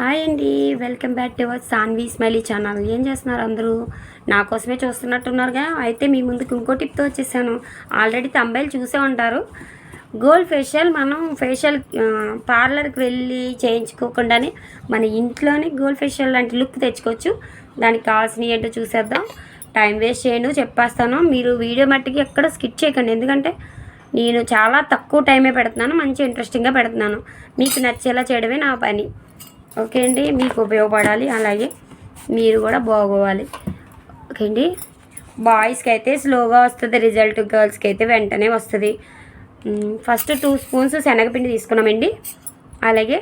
Hi అండి welcome back to our Sanvi smiley channel. ఏం చేస్తున్నారు అందరూ? నా కోసమే చూస్తున్నట్టున్నారుగా. అయితే మీ ముందుకు ఇంకో టిప్తో వచ్చేసాను. ఆల్రెడీ తంబైలు చూసే ఉంటారు. గోల్డ్ ఫేషియల్ మనం ఫేషియల్ పార్లర్కి వెళ్ళి చేయించుకోకుండానే మన ఇంట్లోనే గోల్డ్ ఫేషియల్ లాంటి లుక్ తెచ్చుకోవచ్చు. దానికి కావాల్సినవి ఏంటో చూసేద్దాం. టైం వేస్ట్ చేయను చెప్పేస్తాను. మీరు వీడియో మట్టికి ఎక్కడ స్కిప్ చేయకండి. ఎందుకంటే నేను చాలా తక్కువ టైమే పెడుతున్నాను. మంచి ఇంట్రెస్టింగ్గా పెడుతున్నాను. మీకు నచ్చేలా చేయడమే నా పని. ఓకే అండి మీకు ఉపయోగపడాలి. అలాగే మీరు కూడా బాగోవాలి. ఓకే అండి బాయ్స్కి అయితే స్లోగా వస్తుంది రిజల్ట్ గర్ల్స్కి అయితే వెంటనే వస్తుంది. ఫస్ట్ టూ స్పూన్స్ శనగపిండి తీసుకున్నామండి. అలాగే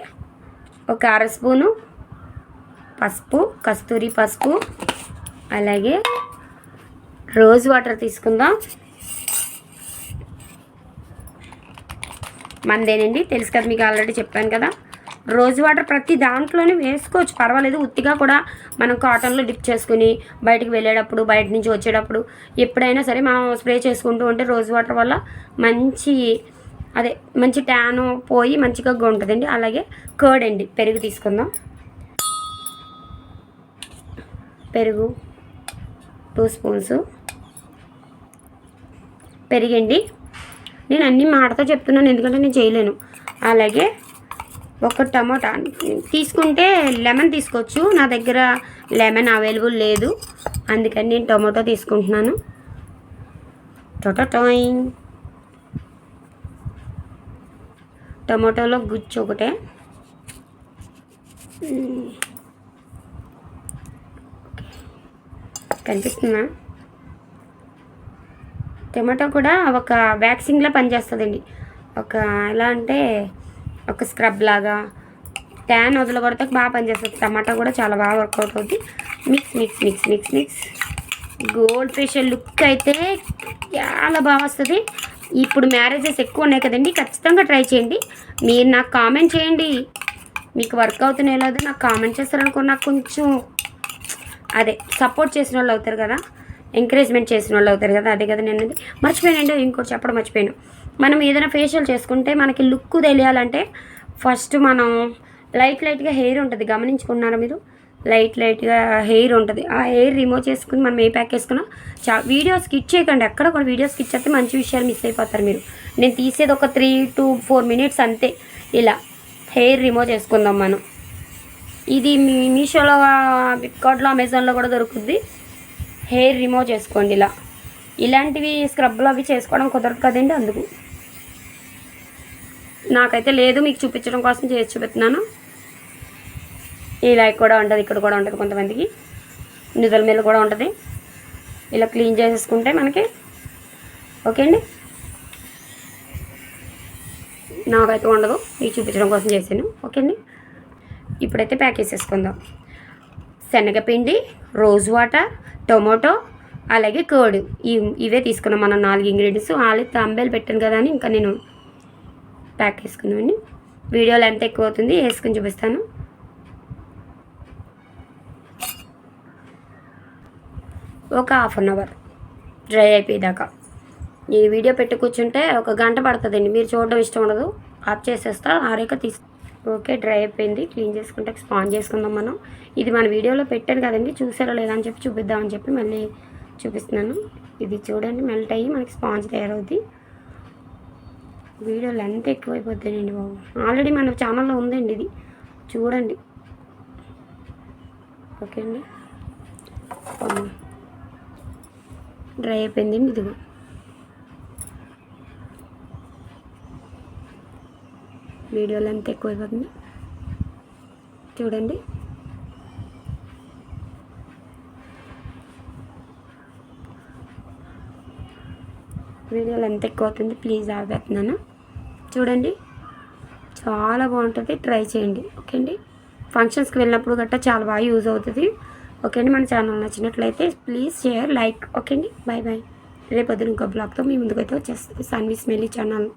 ఒక అర స్పూను పసుపు కస్తూరి పసుపు అలాగే రోజ్ వాటర్ తీసుకుందాం. మందేనండి తెలుసు కదా మీకు ఆల్రెడీ చెప్పాను కదా. రోజ్ వాటర్ ప్రతి దాంట్లోనే వేసుకోవచ్చు. పర్వాలేదు ఉత్తిగా కూడా మనం కాటన్లో డిప్ చేసుకుని బయటికి వెళ్ళేటప్పుడు బయట నుంచి వచ్చేటప్పుడు ఎప్పుడైనా సరే మనం స్ప్రే చేసుకుంటూ ఉంటే రోజ్ వాటర్ వల్ల మంచి అదే మంచి ట్యాన్ పోయి మంచిగా ఉంటుందండి. అలాగే కర్డ్ అండి పెరుగు తీసుకుందాం. పెరుగు టూ స్పూన్స్ పెరిగండి. నేను అన్ని మాటతో చెప్తున్నాను ఎందుకంటే నేను చేయలేను. అలాగే ఒక టమాటా తీసుకుంటే లెమన్ తీసుకోవచ్చు. నా దగ్గర లెమన్ అవైలబుల్ లేదు. అందుకని నేను టమాటో తీసుకుంటున్నాను. టొటోటాయిన్ టమాటోలో గుజ్జు ఒకటే. కనిపిస్తుందా? టమాటో కూడా ఒక వ్యాక్సింగ్లా పనిచేస్తుందండి. ఒక ఎలా అంటే ఒక స్క్రబ్ లాగా. ట్యాన్ వదలగొడితే బాగా పనిచేస్తుంది. టమాటా కూడా చాలా బాగా వర్కౌట్ అవుతుంది mix mix mix mix mix gold facial look అయితే చాలా బాగా వస్తుంది. ఇప్పుడు మ్యారేజెస్ ఎక్కువ ఉన్నాయి కదండి ఖచ్చితంగా ట్రై చేయండి. మీరు నాకు కామెంట్ చేయండి. మీకు వర్క్ అవుతున్నాయో లేదో నాకు కామెంట్ చేస్తారనుకో నాకు కొంచెం అదే సపోర్ట్ చేసిన వాళ్ళు అవుతారు కదా. ఎంకరేజ్మెంట్ చేసిన వాళ్ళు అవుతారు కదా అదే కదా నేను అనేది. మర్చిపోయానండి ఇంకోటి చెప్పడం మర్చిపోయాను. మనం ఏదైనా ఫేషియల్ చేసుకుంటే మనకి లుక్ తెలియాలంటే ఫస్ట్ మనం లైట్ లైట్గా హెయిర్ ఉంటుంది గమనించుకున్నారా మీరు? లైట్ లైట్గా హెయిర్ ఉంటుంది. ఆ హెయిర్ రిమూవ్ చేసుకుని మనం ఏ ప్యాక్ వేసుకున్నా చా వీడియో స్కిచ్ చేయకండి. ఎక్కడ కూడా వీడియో స్కిచ్ చేస్తే మంచి విషయాలు మిస్ అయిపోతారు మీరు. నేను తీసేది ఒక త్రీ టు ఫోర్ మినిట్స్ అంతే. ఇలా హెయిర్ రిమూవ్ చేసుకుందాం మనం. ఇది మీ మీషోలో ఫ్లిప్కార్ట్లో అమెజాన్లో కూడా దొరుకుద్ది. హెయిర్ రిమూవ్ చేసుకోండి ఇలా. ఇలాంటివి స్క్రబ్లు అవి చేసుకోవడం కుదరదు కదండి అందుకు. నాకైతే లేదు మీకు చూపించడం కోసం చేసి చూపిస్తున్నాను. ఇలా కూడా ఉంటుంది ఇక్కడ కూడా ఉంటుంది కొంతమందికి. నిధుల మీద కూడా ఉంటుంది. ఇలా క్లీన్ చేసేసుకుంటే మనకి ఓకే అండి? నాకైతే ఉండదు మీకు చూపించడం కోసం చేశాను. ఓకే అండి? ఇప్పుడైతే ప్యాక్ చేసేసుకుందాం. శనగపిండి రోజ్ వాటర్ టొమాటో అలాగే కర్డ్ ఇవే తీసుకున్నాం. మనం నాలుగు ఇంగ్రీడియంట్స్ ఆల్రెడీ తాంబేలు పెట్టాను కదా అని ఇంకా నేను ప్యాక్ చేసుకున్నామండి వీడియోలో ఎంత ఎక్కువ అవుతుంది. వేసుకుని చూపిస్తాను. ఒక హాఫ్ అన్ అవర్ డ్రై అయిపోయేదాకా. ఈ వీడియో పెట్టి కూర్చుంటే ఒక గంట పడుతుందండి. మీరు చూడడం ఇష్టం ఉండదు. ఆఫ్ చేసేస్తా ఆరేక తీసు ఓకే డ్రై అయిపోయింది. క్లీన్ చేసుకుంటే స్పాన్ చేసుకుందాం మనం. ఇది మన వీడియోలో పెట్టాను కదండి చూసారో లేదా అని చెప్పి చూపిద్దామని చెప్పి మళ్ళీ చూపిస్తున్నాను. ఇది చూడండి మెల్ట్ అయ్యి మనకి స్పాంజ్ తయారవుద్ది. వీడియో లెంత్ ఎక్కువైపోతుందండి బాబు. ఆల్రెడీ మన ఛానల్లో ఉందండి ఇది. చూడండి. ఓకే అండి. డ్రై అయిపోయిందండి ఇదిగో. వీడియో లెంత్ ఎక్కువైపోతుంది. చూడండి. వీడియో లెంత్ ఎక్కువ అవుతుంది ప్లీజ్ ఆపేస్తున్నాను. చూడండి. చాలా బాగుంటుంది. ట్రై చేయండి. ఓకే అండి ఫంక్షన్స్కి వెళ్ళినప్పుడు గట్టా చాలా బాగా యూజ్ అవుతుంది. ఓకే అండి మన ఛానల్ నచ్చినట్లయితే ప్లీజ్ షేర్ లైక్. ఓకే అండి బాయ్ బాయ్ రేపు వద్దు ఇంకో బ్లాగ్తో మీ ముందుకైతే వచ్చేస్తుంది సన్వీస్ స్మెల్లీ ఛానల్.